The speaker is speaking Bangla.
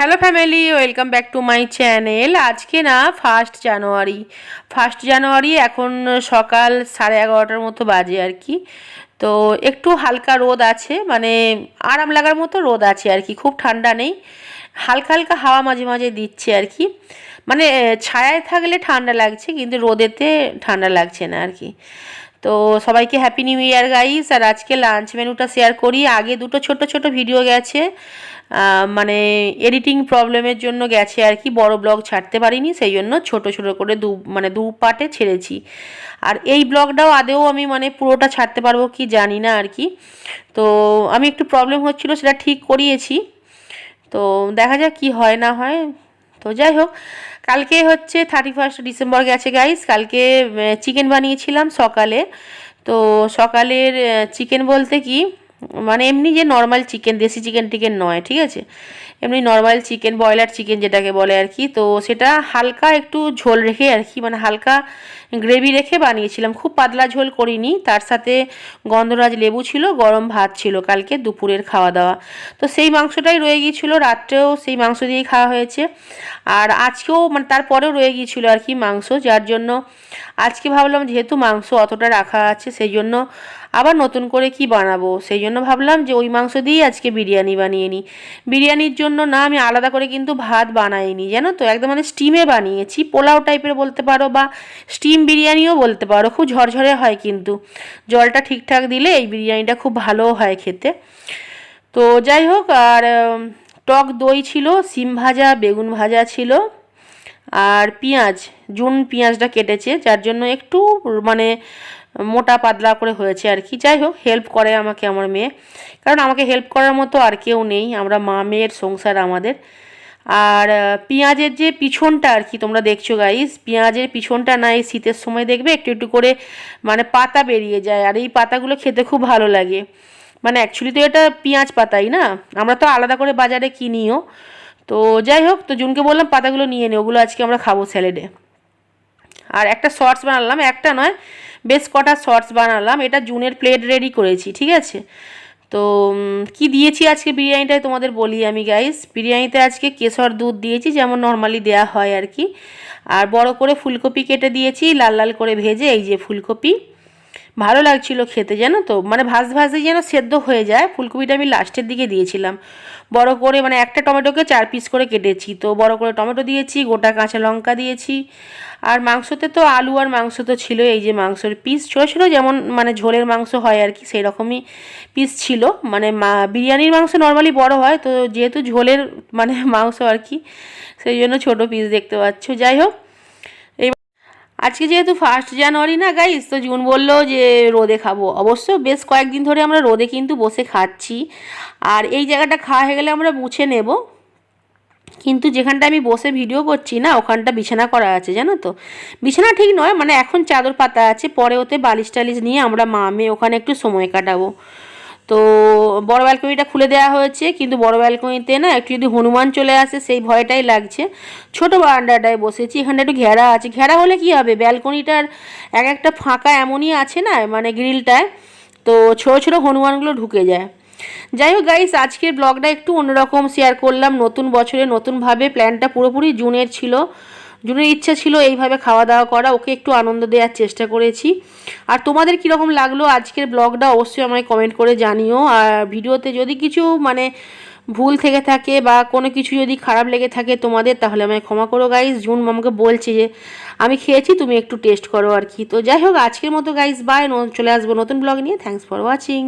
Hello family welcome back to my channel আজকে না ফার্স্ট জানুয়ারি ফার্স্ট জানুয়ারি এখন সকাল সাড়ে এগারোটার মতো বাজে আর কি। তো একটু হালকা রোদ আছে মানে আরাম লাগার মতো রোদ আছে আর কি, খুব ঠান্ডা নেই। হালকা হালকা হাওয়া মাঝে মাঝে দিচ্ছে আর কি। মানে ছায়ায় থাকলে ঠান্ডা লাগছে, কিন্তু রোদেতে ঠান্ডা লাগছে না আর কি। তো সবাইকে হ্যাপি নিউ ইয়ার গাইস আর আজকে লাঞ্চ মেনুটা শেয়ার করি। আগে দুটো ছোট ছোট ভিডিও গেছে। মানে এডিটিং প্রবলেমের জন্য গেছে আর কি। বড় ব্লগ ছাড়তে পারিনি, সেই জন্য ছোট ছোট করে দু মানে দু পার্টে ছেড়েছি। আর এই ব্লগটাও আদেও আমি মানে পুরোটা ছাড়তে পারব কি জানি না আর কি। তো আমি একটু প্রবলেম হচ্ছিল, সেটা ঠিক করিয়েছি। তো দেখা যাক কি হয়, না হয়। তো যাই হোক, কালকে হচ্ছে থার্টি ফার্স্ট ডিসেম্বর গেছে গাইস কালকে চিকেন বানিয়েছিলাম সকালে। তো সকালের চিকেন বলতে কি মানে এমনি যে নর্মাল চিকেন দেশি চিকেন টিকেন নয়, ঠিক আছে? এমনি নর্মাল চিকেন ব্রয়লার চিকেন যেটাকে বলে আর কি, তো সেটা হালকা একটু ঝোল রেখে আর কি মানে হালকা গ্রেভি রেখে বানিয়েছিলাম। খুব পাতলা ঝোল করিনি, তার সাথে গন্ধরাজ লেবু ছিল, গরম ভাত ছিল কালকে দুপুরের খাওয়া দাওয়া তো সেই মাংসটাই রয়ে গিয়েছিল, রাত্রেও সেই মাংস দিয়েই খাওয়া হয়েছে। আর আজকেও মানে তারপরেও রয়ে গিয়েছিল আর কি মাংস, যার জন্য আজকে ভাবলাম যেহেতু মাংস অতটা রাখা আছে, সেই জন্য আবার নতুন করে কি বানাবো? সেই জন্য ভাবলাম যে ওই মাংস দিয়েই আজকে বিরিয়ানি বানিয়ে নিই। বিরিয়ানির জন্য না আমি আলাদা করে কিন্তু ভাত বানাইনি, জানো তো? একদম মানে স্টিমে বানিয়েছি। পোলাও টাইপের বলতে পারো বা স্টিম বিরিয়ানিও বলতে পারো। খুব ঝরঝরে হয় কিন্তু। জলটা ঠিকঠাক দিলে এই বিরিয়ানিটা খুব ভালো হয় খেতে। তো যাই হোক, আর টক দই ছিল, সিম ভাজা, বেগুন ভাজা ছিল। আর পেঁয়াজ, জুন পেঁয়াজটা কেটেছে, যার জন্য একটু মানে মোটা পাতলা করে হয়েছে আর কি। যাই হোক হেল্প করে আমাকে আমার মেয়ে। কারণ আমাকে হেল্প করার মতো আর কেউ নেই, আমরা মা মেয়ের সংসার আমাদের। আর পেঁয়াজের যে পিছনটা আর কি, তোমরা দেখছ গাইস পেঁয়াজের পিছনটা না এই শীতের সময় দেখবে, একটু একটু করে মানে পাতা বেরিয়ে যায়। আর এই পাতাগুলো খেতে খুব ভালো লাগে। মানে অ্যাকচুয়ালি তো এটা পেঁয়াজ পাতাই না? আমরা তো আলাদা করে বাজারে কিনিও। তো যাই হোক, তো জুনকে বললাম পাতাগুলো নিয়ে নে, ওগুলো আজকে আমরা খাব স্যালেডে। আর একটা শর্টস বানালাম, একটা নয়, বেশ কটা শর্টস বানালাম, এটা জুনের প্লেট রেডি করেছি, ঠিক আছে? তো কি দিয়েছি আজকে বিরিয়ানিটায় তোমাদের বলি আমি গাইস বিরিয়ানিতে আজকে কেশর দুধ দিয়েছি, যেমন নর্মালি দেয়া হয় আর কি। আর বড় করে ফুলকপি কেটে দিয়েছি, লাল লাল করে ভেজে, এই যে ফুলকপি। ভালো লাগছিল খেতে, জানো তো? মানে ভাজ ভাজে যেন সেদ্ধ হয়ে যায়। ফুলকপিটা আমি লাস্টের দিকে দিয়েছিলাম। বড় করে মানে একটা টমেটোকে চার পিস করে কেটেছি। তো বড় করে টমেটো দিয়েছি, গোটা কাঁচা লঙ্কা দিয়েছি। আর মাংসতে তো আলু আর মাংস তো ছিল এই যে মাংসের পিস ছোটো ছোটো যেমন মানে ঝোলের মাংস হয় আর কি সেই রকমই পিস ছিল। মানে মা, বিরিয়ানির মাংস নর্মালি বড় হয়, তো যেহেতু ঝোলের মানে মাংস আর কি, সেই জন্য ছোটো পিস দেখতে পাচ্ছ। যাই হোক আজকে যেহেতু ফার্স্ট জানুয়ারি না গাইস তো জুন বলল যে রোদে খাব। অবশ্য বেশ কয়েকদিন ধরে আমরা রোদে কিন্তু বসে খাচ্ছি। আর এই জায়গাটা খাওয়া হয়ে গেলে আমরা মুছে নেব। কিন্তু যেখানটা আমি বসে ভিডিও করছি না, ওখানটা বিছানা করা আছে, জানো তো? বিছানা ঠিক নয় মানে এখন চাদর পাতা আছে, পরে ওতে বালিশ টালিশ নিয়ে আমরা মা মেয়ে ওখানে একটু সময় কাটাবো। তো বড় ব্যালকনিটা খুলে দেওয়া হয়েছে, কিন্তু বড় ব্যালকনিতে না একটু যদি হনুমান চলে আসে, সেই ভয়টাই লাগছে। ছোট বারান্দাটায় বসেছি, এখানটা একটু ঘেরা আছে। ঘেরা হলে কি হবে? ব্যালকনিটার এক একটা ফাঁকা এমনই আছে না মানে গ্রিলটায় তো ছোটো ছোটো হনুমানগুলো ঢুকে যায়। যাই হোক গাইস আজকের ব্লগটা একটু অন্যরকম শেয়ার করলাম। নতুন বছরে নতুনভাবে প্ল্যানটা পুরোপুরি জুনের ছিল। জুনের ইচ্ছা ছিল এইভাবে খাওয়া দাওয়া করা, ওকে একটু আনন্দ দেওয়ার চেষ্টা করেছি। আর তোমাদের কীরকম লাগল আজকের ব্লগটা অবশ্যই আমায় কমেন্ট করে জানিও। আর ভিডিওতে যদি কিছু মানে ভুল থেকে থাকে বা কোনো কিছু যদি খারাপ লেগে থাকে তোমাদের, তাহলে আমায় ক্ষমা করো গাইস জুন আমাকে বলছে যে, আমি খেয়েছি, তুমি একটু টেস্ট করো আর কি। তো যাই হোক, আজকের মতো গাইস বাই চলে আসব নতুন ব্লগ নিয়ে। Thanks for watching